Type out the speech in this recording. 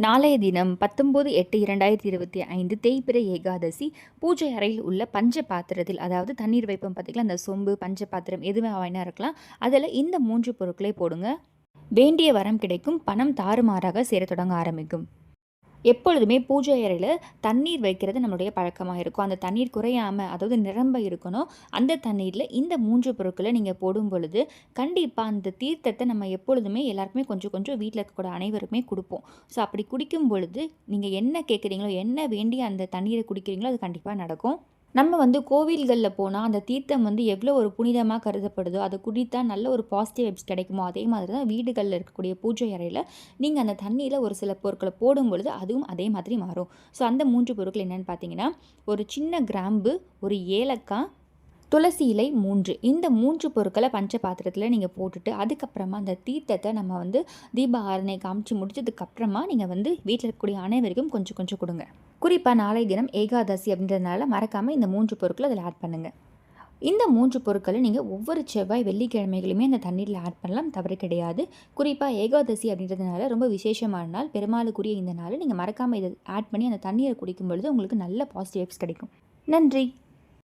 நாளைய தினம் பத்தொம்போது எட்டு இரண்டாயிரத்தி இருபத்தி ஐந்து தேய்பிறை ஏகாதசி பூஜை அறையில் உள்ள பஞ்ச பாத்திரத்தில் அதாவது தண்ணீர் வைப்போம் பார்த்திங்களா அந்த சொம்பு பஞ்ச பாத்திரம் எதுவுமே வேணா இருக்கலாம். அதில் இந்த மூன்று பொருட்களை போடுங்க. வேண்டிய வரம் கிடைக்கும். பணம் தாறுமாறாக சேரத் தொடங்க ஆரம்பிக்கும். எப்பொழுதுமே பூஜை அறையில் தண்ணீர் வைக்கிறது நம்மளுடைய பழக்கமாக இருக்கும். அந்த தண்ணீர் குறையாமல் அதாவது நிரம்ப இருக்கணும். அந்த தண்ணீரில் இந்த மூன்று பொருட்களை நீங்கள் போடும் பொழுது கண்டிப்பாக அந்த தீர்த்தத்தை நம்ம எப்பொழுதுமே எல்லாருக்குமே கொஞ்சம் கொஞ்சம் வீட்டில் இருக்கக்கூடிய அனைவருமே கொடுப்போம். ஸோ அப்படி குடிக்கும் பொழுது நீங்கள் என்ன கேட்குறீங்களோ என்ன வேண்டி அந்த தண்ணீரை குடிக்கிறீங்களோ அது கண்டிப்பாக நடக்கும். நம்ம வந்து கோவில்களில் போனால் அந்த தீர்த்தம் வந்து எவ்வளோ ஒரு புனிதமாக கருதப்படுதோ அதை குடித்தா நல்ல ஒரு பாசிட்டிவ் வைப்ஸ் கிடைக்குமோ அதே மாதிரி தான் வீடுகளில் இருக்கக்கூடிய பூஜை அறையில் நீங்கள் அந்த தண்ணியில் ஒரு சில பொருட்களை போடும் பொழுது அதுவும் அதே மாதிரி மாறும். ஸோ அந்த மூன்று பொருட்கள் என்னென்னு பார்த்தீங்கன்னா ஒரு சின்ன கிராம்பு ஒரு ஏலக்காய் துளசி இலை மூன்று. இந்த மூன்று பொருட்களை பஞ்ச பாத்திரத்தில் நீங்கள் போட்டுட்டு அதுக்கப்புறமா அந்த தீர்த்தத்தை நம்ம வந்து தீப ஆரணை காமிச்சு முடிச்சதுக்கப்புறமா நீங்கள் வந்து வீட்டில் இருக்கக்கூடிய அனைவருக்கும் கொஞ்சம் கொஞ்சம் கொடுங்க. குறிப்பாக நாளை தினம் ஏகாதசி அப்படின்றதுனால மறக்காமல் இந்த மூன்று பொருட்களை அதில் ஆட் பண்ணுங்கள் இந்த மூன்று பொருட்களை நீங்கள் ஒவ்வொரு செவ்வாய் வெள்ளிக்கிழமைகளுமே அந்த தண்ணீரில் ஆட் பண்ணலாம் தவறு கிடையாது. குறிப்பாக ஏகாதசி அப்படின்றதுனால ரொம்ப விசேஷமான நாள் பெருமாளுக்குரிய இந்த நாள். நீங்கள் மறக்காமல் இதை ஆட் பண்ணி அந்த தண்ணீரை குடிக்கும் பொழுது உங்களுக்கு நல்ல பாசிட்டிவ்ஸ் கிடைக்கும். நன்றி.